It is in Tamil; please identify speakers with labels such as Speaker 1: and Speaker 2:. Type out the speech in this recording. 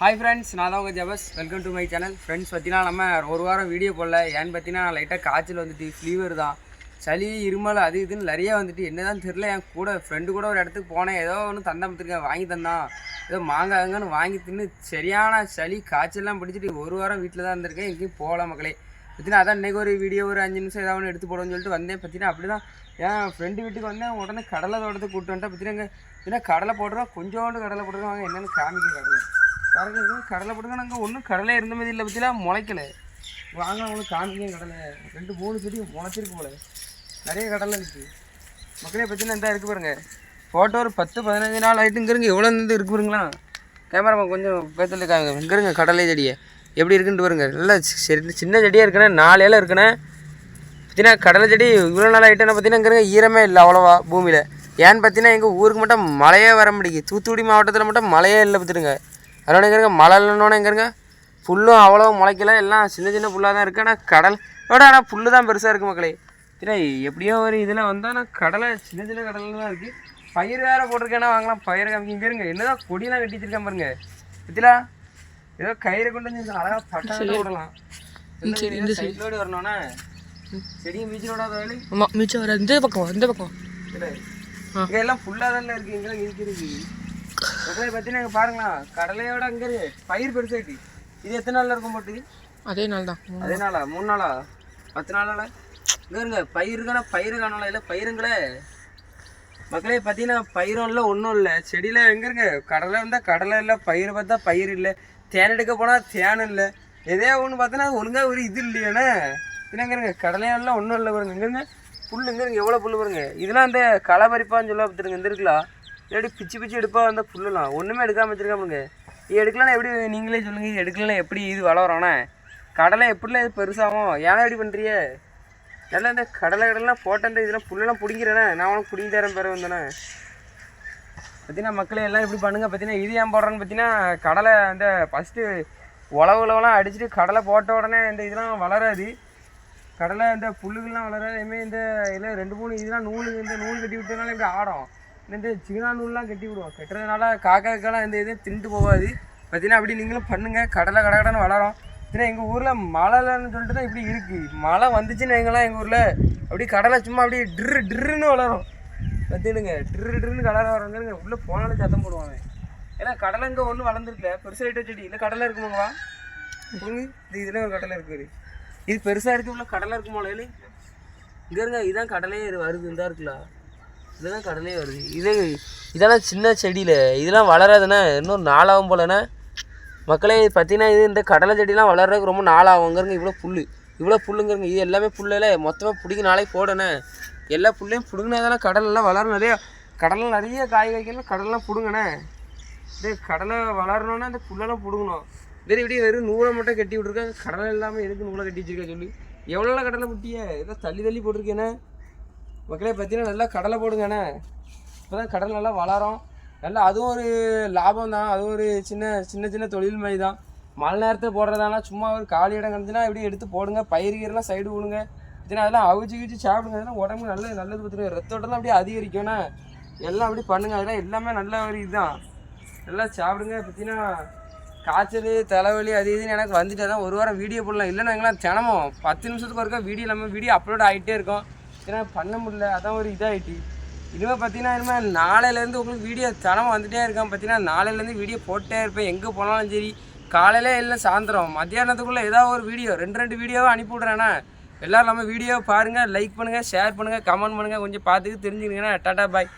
Speaker 1: ஹாய் ஃப்ரெண்ட்ஸ் நான் தான் உங்கள் Jabez. Welcome to my channel friends பார்த்தீங்கன்னா நம்ம ஒரு வாரம் வீடியோ போடல. ஏன்னு பார்த்தீங்கன்னா லைட்டாக காய்ச்சல் வந்துட்டு ஃபீவர் தான். சளி இருமல் அது இதுன்னு நிறைய வந்துட்டு. என்னதான் தெரில என் கூட ஃப்ரெண்டு கூட ஒரு இடத்துக்கு போனேன். ஏதோ ஒன்று தந்தா பார்த்துருக்கேன் வாங்கி தந்தான். ஏதோ மாங்காங்கன்னு வாங்கி தின்னு சரியான சளி காய்ச்சல்லாம் பிடிச்சிட்டு ஒரு வாரம் வீட்டில் தான் இருந்திருக்கேன். எங்கேயும் போகல மக்களே. பார்த்தீங்கன்னா அதான் இன்றைக்கி ஒரு வீடியோ ஒரு அஞ்சு நிமிஷம் ஏதாவது ஒன்று எடுத்து போடணும்னு சொல்லிட்டு வந்தேன். பார்த்தீங்கன்னா அப்படி தான் என் ஃப்ரெண்டு வீட்டுக்கு வந்தேன். உடனே கடலை தோட்டத்துக்கு கூப்பிட்டு வந்துட்டேன். பார்த்தீங்கன்னா ஏன்னா கடலை போடுறோம் கொஞ்சோண்டு கடலை போடுறோம் வாங்க என்னென்னு காமிக்க கடலை பாருங்க கடலை போட்டுங்க நாங்கள் ஒன்றும் கடலை இருந்த மாதிரி இல்லை பற்றிலாம் முளைக்கல. வாங்க அவங்களுக்கு கடலை. ரெண்டு மூணு செடி முளைச்சிருக்கு போல. நிறைய கடலை இருக்குது மக்களே பார்த்தீங்கன்னா இருந்தால் இருக்கு பாருங்க. ஃபோட்டோ ஒரு பத்து பதினஞ்சு நாள் ஆகிட்டுங்கிறங்க எவ்வளோ இருந்து இருக்கு பாருங்களா? கேமரா கொஞ்சம் பேத்துல காமிங்க இங்கிறங்க கடலை செடியை. எப்படி இருக்குன்ட்டு பாருங்க. நல்லா சரி சின்ன செடியாக இருக்குண்ணே நாலு இலை பார்த்தீங்கன்னா கடலை செடி இவ்வளோ நாள் ஆகிட்டேன்னா பார்த்தீங்கன்னா ஈரமே இல்லை அவ்வளோவா பூமியில். ஏன்னு பார்த்தீங்கன்னா எங்கள் ஊருக்கு மட்டும் மழையே வர முடியுது தூத்துக்குடி மாவட்டத்தில் மட்டும் மழையே இல்லை பார்த்துருங்க அதனால எங்கிறங்க மழை இல்லைன்னொன்னே எங்கிறங்க புல்லும் அவ்வளோ முளைக்கல எல்லாம் சின்ன சின்ன புல்லாக தான் இருக்குது ஆனால் கடல் விட ஆனால் புல்லு தான் பெருசாக இருக்குது மக்களே. ஏன்னா எப்படியோ ஒரு இதில் வந்தால் நான் கடலை சின்ன சின்ன கடலில் தான் இருக்குது பயிர் வேறு போட்டிருக்கேன்னா வாங்கலாம் பயிர் காமிக்க. இங்கே இருங்க என்னதான் கொடியெல்லாம் கட்டி வச்சிருக்கேன் பாருங்க. பத்திலா? ஏதோ கயிறை கொண்டு வந்து அழகாக பட்டம் விடலாம் சைட்லோடு வரணும்னா செடியும் பீச்சரோட வேலை.
Speaker 2: ஆமாம் மிச்சம் வர இந்த பக்கம் இந்த பக்கம்
Speaker 1: இங்க எல்லாம் ஃபுல்லாக தானே இருக்கு இங்கெல்லாம் இருக்குது கடலை பார்த்தீங்கன்னா இங்க பாருங்களா கடலையோட அங்கே இருக்கு பயிர் பெருசாயிட்டு. இது எத்தனை நாள்ல இருக்கும் போட்டு?
Speaker 2: அதே நாள் தான்
Speaker 1: அதே நாளா? மூணு நாளா? பத்து நாளால இங்க இருங்க பயிர் காண பயிர் காணல இல்லை பயிருங்களே. மக்களே பார்த்தீங்கன்னா பயிரும் இல்லை ஒன்றும் இல்லை. செடியில் எங்கே இருங்க கடலை இருந்தால் கடலை இல்லை பயிர் பார்த்தா பயிர் இல்லை. தேன் எடுக்க போனால் தேன் இல்லை. எதே ஒன்று பார்த்தோன்னா ஒழுங்காக ஒரு இது இல்லையானே என்னங்கிறங்க கடலையெல்லாம் ஒன்றும் இல்லை பாருங்க. இங்கேருங்க புல் இங்கேருங்க எவ்வளோ புல் பாருங்க. இதெல்லாம் இந்த களை பறிப்பான்னு சொல்ல பார்த்துருங்க இந்த இருக்கலாம் இல்லாட்டி பிச்சு பிச்சு எடுப்பா வந்த புல்லுலாம். ஒன்றுமே எடுக்காமல் வச்சிருக்கா பாருங்க இது எடுக்கலாம் எப்படி நீங்களே சொல்லுங்கள் இது எடுக்கலாம் எப்படி இது வளரோண்ணே கடலை எப்படிலாம் இது பெருசாகும்? ஏன்னா எப்படி பண்ணுறிய நல்லா இந்த கடலை கடலாம் போட்ட இந்த இதெல்லாம் புல்லெல்லாம் பிடிங்கிறேனே. நான் உனக்கு பிடிங்கி தரேன் பேர் வந்தேனே. பார்த்தீங்கன்னா மக்களே எல்லாம் இப்படி பண்ணுங்க. பார்த்தீங்கன்னா இது ஏன் போடுறேன்னு பார்த்தீங்கன்னா கடலை அந்த ஃபஸ்ட்டு உழவு உழவுலாம் அடிச்சுட்டு கடலை போட்ட உடனே இந்த இதெல்லாம் வளராது. கடலை இந்த புல்லுகள்லாம் வளராது அதுமாரி இந்த இதில் ரெண்டு மூணு இதெல்லாம் நூல் இந்த நூல் கட்டி விட்டதுனால இப்படி ஆடும். இந்த சிகனா நூல்லாம் கட்டி விடுவோம். கட்டுறதுனால காக்காக்கெல்லாம் இந்த இது தின்ட்டு போகாது. பார்த்தீங்கன்னா அப்படி நீங்களும் பண்ணுங்கள் கடலை கடகடன்னு வளரும். ஏன்னா எங்கள் ஊரில் மழைலன்னு சொல்லிட்டு தான் இப்படி இருக்குது மழை வந்துச்சுன்னு எங்கெல்லாம் எங்கள் ஊரில். அப்படியே கடலை சும்மா அப்படியே ட்ரு ட்ருன்னு வளரும். பார்த்துடுங்க ட்ரு ட்ருன்னு கடலை வரவங்க உள்ளே போனாலும் சத்தம் போடுவாங்க. ஏன்னா கடலை இங்கே ஒன்றும் வளர்ந்துருக்கல. பெருசாகிட்ட செடி. இல்லை கடலை இருக்குமாங்களா இது இதில் ஒரு கடலை இருக்குது இது பெருசாக இருக்குது உள்ள கடலை இருக்குமா இல்லை இங்கே இருங்க இதுதான் கடலையே வருது. இந்த இருக்குல்ல. இதுதான் கடலே வருது. இது இதெல்லாம் சின்ன செடியில் இதெல்லாம் வளராதுண்ணே இன்னும் நாளாகும் போலண்ணே மக்களே பார்த்தீங்கன்னா இது இந்த கடலை செடிலாம் வளர்றதுக்கு ரொம்ப நாளாகுங்கிறங்க இவ்வளோ புல் இவ்வளோ புல்லுங்கிறங்க இது எல்லாமே புல்லில் மொத்தமாக பிடிக்க நாளைக்கு போடணே எல்லா புல்லையும் பிடுங்கினா தானே கடலெல்லாம் வளரும் நிறைய கடலில் நிறைய காய் காய்க்கணும் கடலெலாம் பிடுங்கண்ணே இதே கடலை வளரணும்னா இந்த புல்லெல்லாம் பிடுங்கணும். வேறு இப்படி வெறும் நூலை மட்டும் கட்டி விட்ருக்காங்க கடலை இல்லாமல் எதுக்கு நூலை கட்டி வச்சுருக்கேன் சொல்லி? எவ்வளோ கடலை முட்டியே ஏதோ தள்ளி தள்ளி போட்டிருக்கேனே. மக்களே பார்த்தீங்கன்னா நல்லா கடலை போடுங்கண்ணே இப்போ தான் கடல் நல்லா வளரும். நல்லா அதுவும் ஒரு லாபம் தான். அதுவும் ஒரு சின்ன சின்ன சின்ன தொழில் மாதிரி தான். மழை நேரத்தில் போடுறதானா சும்மா ஒரு காலி இடம் கிடந்துச்சுன்னா இப்படி எடுத்து போடுங்க. பயிர் சைடு விடுங்க. பார்த்தீங்கன்னா அதெல்லாம் அவிச்சு கிச்சு சாப்பிடுங்க. அதெல்லாம் உடம்பு நல்லது நல்லது பார்த்துருங்க ரத்தோட்டம்லாம் அப்படியே அதிகரிக்கும்னா எல்லாம் அப்படி பண்ணுங்க. அதெல்லாம் எல்லாமே நல்ல ஒரு இதுதான். நல்லா சாப்பிடுங்க. பார்த்தீங்கன்னா காய்ச்சல் தலைவலி அது இதுன்னு எனக்கு வந்துட்டு தான். ஒரு வாரம் வீடியோ போடலாம். இல்லைன்னா எங்களாம் தினமும் பத்து நிமிஷத்துக்கு ஒருக்கா வீடியோ நம்ம வீடியோ அப்லோட் ஆகிட்டே இருக்கோம். ஏன்னா பண்ண முடியல? அதான் ஒரு இதாகிட்டு இனிமேல் பார்த்தீங்கன்னா இனிமேல் நாளையிலேருந்து உங்களுக்கு வீடியோ தினமும் வந்துட்டே இருக்கான் பார்த்தீங்கன்னா நாளையிலேருந்து வீடியோ போட்டே இருப்பேன். எங்கே போனாலும் சரி. காலையில இல்லை சாயந்தரம். மத்தியானத்துக்குள்ளே ஏதாவது ஒரு வீடியோ ரெண்டு ரெண்டு வீடியோவை அனுப்பிவிட்றேண்ணா எல்லோரும் நம்ம வீடியோ பாருங்கள் லைக் பண்ணுங்கள் ஷேர் பண்ணுங்கள் கமெண்ட் பண்ணுங்கள் கொஞ்சம் பார்த்துக்கு தெரிஞ்சுக்கிங்கன்னா டாட்டா பாய்